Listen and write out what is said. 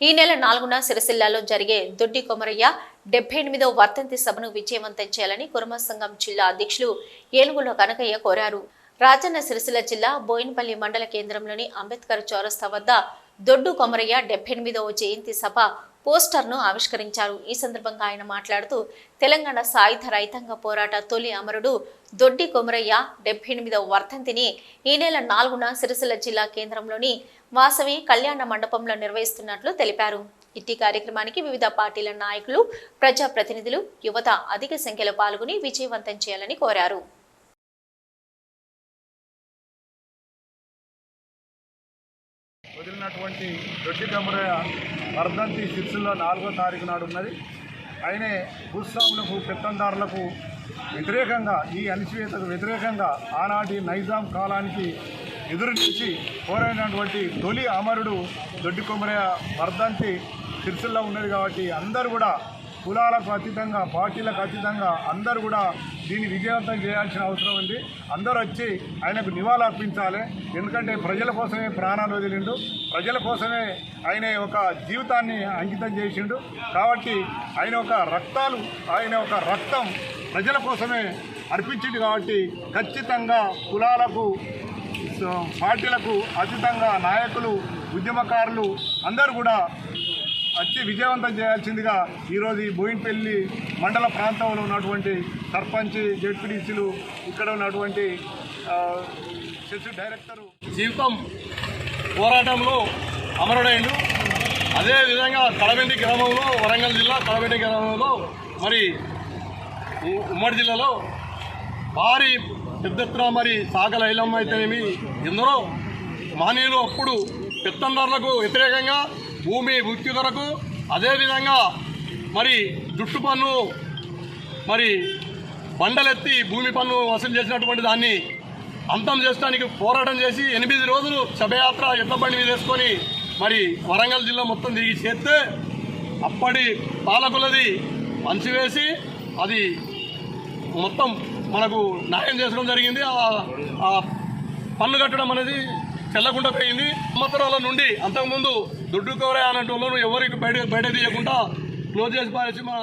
ఈ నెల నాలుగున సిరిసిల్లాలో జరిగే దొడ్డి కొమరయ్య డెబ్బై ఎనిమిదో వర్తంతి సభను విజయవంతం చేయాలని కుర్మ సంఘం జిల్లా అధ్యక్షులు ఏనుగుల కనకయ్య కోరారు. రాజన్న సిరిసిల్ల జిల్లా బోయినపల్లి మండల కేంద్రంలోని అంబేద్కర్ చౌరస్తా వద్ద దొడ్డు కొమరయ్య డెబ్బై ఎనిమిదవ జయంతి సభ పోస్టర్ను ఆవిష్కరించారు. ఈ సందర్భంగా ఆయన మాట్లాడుతూ తెలంగాణ సాయుధ రైతాంగ పోరాట తొలి అమరుడు దొడ్డి కొమరయ్య డెబ్బై ఎనిమిదవ వర్ధంతిని ఈ నెల నాలుగున సిరిసిల్ల జిల్లా కేంద్రంలోని వాసవి కళ్యాణ మండపంలో నిర్వహిస్తున్నట్లు తెలిపారు. ఇట్టి కార్యక్రమానికి వివిధ పార్టీల నాయకులు ప్రజాప్రతినిధులు యువత అధిక సంఖ్యలో పాల్గొని విజయవంతం చేయాలని కోరారు. వదిలినటువంటి దొడ్డి కమరయ్య వర్ధంతి సిరిసిల్లో నాలుగో తారీఖు నాడు ఉన్నది. ఆయనే భూస్వాములకు పెత్తందారులకు వ్యతిరేకంగా ఈ అణిచివేతకు వ్యతిరేకంగా ఆనాటి నైజాం కాలానికి ఎదురు నుంచి పోరాడినటువంటి తొలి అమరుడు దొడ్డి కొమరయ్య వర్ధంతి సిరిసిల్లో ఉన్నది కాబట్టి అందరూ కూడా కులాలకు అతీతంగా పార్టీలకు అతీతంగా అందరూ కూడా దీన్ని విజయవంతం చేయాల్సిన అవసరం ఉంది. అందరూ వచ్చి ఆయనకు నివాళులు అర్పించాలి. ఎందుకంటే ప్రజల కోసమే ప్రాణాలు వదిలిండు. ప్రజల కోసమే ఆయన ఒక జీవితాన్ని అంకితం చేసిండు. కాబట్టి ఆయన ఒక రక్తాలు ఆయన ఒక రక్తం ప్రజల కోసమే అర్పించిండు కాబట్టి ఖచ్చితంగా కులాలకు పార్టీలకు అతీతంగా నాయకులు ఉద్యమకారులు అందరూ కూడా వచ్చి విజయవంతం చేయాల్సిందిగా ఈరోజు ఈ బోయిన్పల్లి మండల ప్రాంతంలో ఉన్నటువంటి సర్పంచ్ జడ్పీడీసీలు ఇక్కడ ఉన్నటువంటి ఆ, సెస్ డైరెక్టరు. జీవితం పోరాటంలో అమరుడైండు. అదేవిధంగా కడబెండి గ్రామంలో వరంగల్ జిల్లా కడబెండి గ్రామంలో మరి ఉమ్మడి జిల్లాలో భారీ పెద్దెత్తున మరి సాగల ఐలమ్మ అయితేనేమి ఎందరో మహనీయులు అప్పుడు పెత్తందారులకు వ్యతిరేకంగా భూమి భుక్తి కొరకు అదేవిధంగా మరి జుట్టు పన్ను మరి బండలెత్తి భూమి పన్ను వసూలు చేసినటువంటి దాన్ని అంతం చేసడానికి పోరాటం చేసి ఎనిమిది రోజులు శభయాత్ర ఎడ్ల బండి మీద వేసుకొని మరి వరంగల్ జిల్లా మొత్తం తిరిగి చేస్తే అప్పటి పాలకులది మంచివేసి అది మొత్తం మనకు న్యాయం చేసుకోవడం జరిగింది. ఆ- ఆ పన్ను కట్టడం అనేది చెల్లకుండా పోయింది. సంవత్సరాల నుండి అంతకుముందు దుడ్డు కోరే అన్నట్టు ఎవరికి బయట బయట తీయకుండా క్లోజ్ చేసి పారేసి మా